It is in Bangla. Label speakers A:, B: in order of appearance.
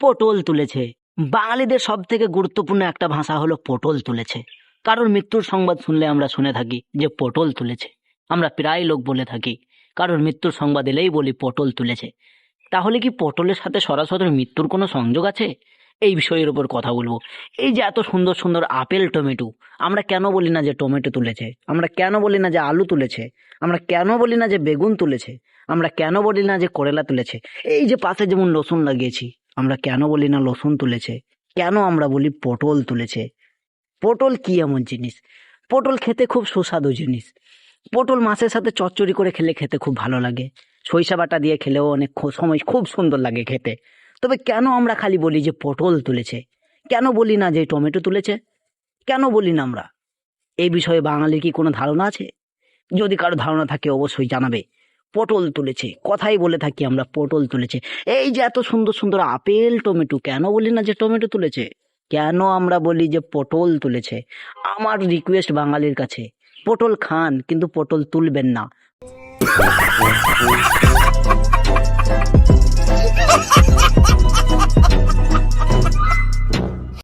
A: পটল তুলেছে। বাঙালিদের সব থেকে গুরুত্বপূর্ণ একটা ভাষা হলো পটল তুলেছে। কারোর মৃত্যুর সংবাদ শুনলে আমরা শুনে থাকি যে পটল তুলেছে। আমরা প্রায় লোক বলে থাকি, কারোর মৃত্যুর সংবাদ এলেই বলি পটল তুলেছে। তাহলে কি পটলের সাথে সরাসরি মৃত্যুর কোনো সংযোগ আছে? এই বিষয়ের উপর কথা বলব। এই যে এত সুন্দর সুন্দর আপেল, টমেটো, আমরা কেন বলি না যে টমেটো তুলেছে? আমরা কেন বলি না যে আলু তুলেছে? আমরা কেন বলি না যে বেগুন তুলেছে? আমরা কেন বলি না যে করেলা তুলেছে? এই যে পাশে যেমন রসুন লাগিয়েছি আমরা কেন বলি না লসুন তুলেছে? কেন আমরা বলি পটল তুলেছে? পটল কি এমন জিনিস? পটল খেতে খুব সুস্বাদু জিনিস। পটল মাছের সাথে চচ্চড়ি করে খেলে খেতে খুব ভালো লাগে। সরিষা বাটা দিয়ে খেলেও অনেক সময় খুব সুন্দর লাগে খেতে। তবে কেন আমরা খালি বলি যে পটল তুলেছে? কেন বলি না যে টমেটো তুলেছে? কেন বলি না আমরা? এই বিষয়ে বাঙালির কি কোনো ধারণা আছে? যদি কারও ধারণা থাকে অবশ্যই জানাবে। পটল তুলেছে। কথাই বলে থাকি আমরা, পটল তুলেছে। এই যে এত সুন্দর সুন্দর আপেল, টমেটো, কেন বলি না যে টমেটো তুলেছে? কেন আমরা বলি যে পটল তুলেছে? আমার রিকোয়েস্ট বাঙালির কাছে, পটল খান, কিন্তু পটল তুলবেন না।